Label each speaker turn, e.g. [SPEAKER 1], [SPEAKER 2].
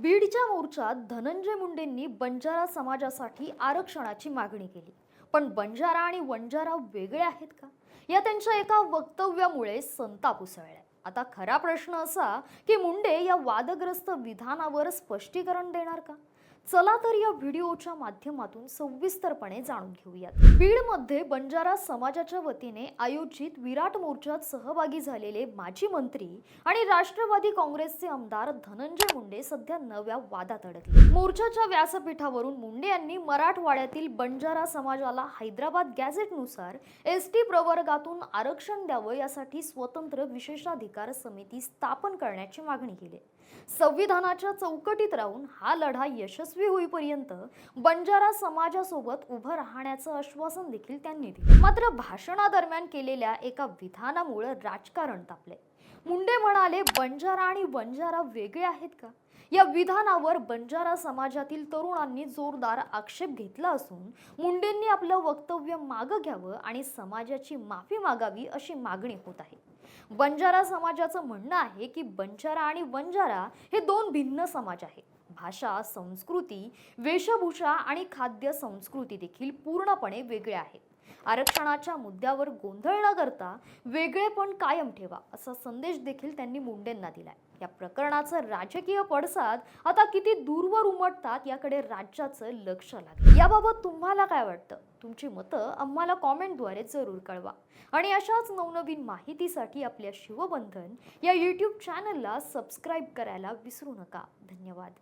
[SPEAKER 1] बीडच्या मोर्चात धनंजय मुंडेंनी बंजारा समाजासाठी आरक्षणाची मागणी केली. पण बंजारा आणि वंजारा वेगळे आहेत का? या त्यांच्या एका वक्तव्यामुळे संताप उसळलाय. आता खरा प्रश्न असा की मुंडे या वादग्रस्त विधानावर स्पष्टीकरण देणार का? चला तर या व्हिडिओच्या माध्यमातून सविस्तरपणे जाणून घेऊयात. बीडमध्ये बंजारा समाजाच्या वतीने आयोजित विराट मोर्चात सहभागी झालेले माजी मंत्री आणि राष्ट्रवादी काँग्रेसचे आमदार धनंजय मुंडे सध्या नव्या वादात अडकले. मोर्चाच्या व्यासपीठावरून मुंडे यांनी मराठवाड्यातील बंजारा समाजाला हैदराबाद गॅझेटनुसार एस टी प्रवर्गातून आरक्षण द्यावं यासाठी स्वतंत्र विशेषाधिकार समिती स्थापन करण्याची मागणी केली. संविधानाच्या चौकटीत राहून हा लढा यशस्वी होईपर्यंत बंजारा समाजासोबत उभं राहण्याचं आश्वासन देखील त्यांनी दिले. मात्र भाषणादरम्यान केलेल्या एका विधानामुळं राजकारण तापले मुंडे म्हणाले बंजारा आणि बंजारा वेगळे आहेत का? या विधानावर बंजारा समाजातील तरुणांनी जोरदार आक्षेप घेतला असून मुंडेंनी आपलं वक्तव्य मागं घ्यावं आणि समाजाची माफी मागावी अशी मागणी होत आहे. बंजारा समाजाचं म्हणणं आहे की बंजारा आणि बंजारा हे दोन भिन्न समाज आहेत. भाषा संस्कृती वेशभूषा आणि खाद्य संस्कृती देखील पूर्णपणे वेगळे आहेत. आरक्षणाच्या मुद्द्यावर गोंधळ न करता वेगळेपण कायम ठेवा असा संदेश देखील त्यांनी मुंडेंना दिलाय. या प्रकरणाचं राजकीय पडसाद आता किती दूरवर उमटतात याकडे राज्याचं लक्ष लागेल. याबाबत तुम्हाला काय वाटतं? तुमची मतं आम्हाला कॉमेंटद्वारे जरूर कळवा. आणि अशाच नवनवीन माहितीसाठी आपल्या शिवबंधन या यूट्यूब चॅनलला सबस्क्राईब करायला विसरू नका. धन्यवाद.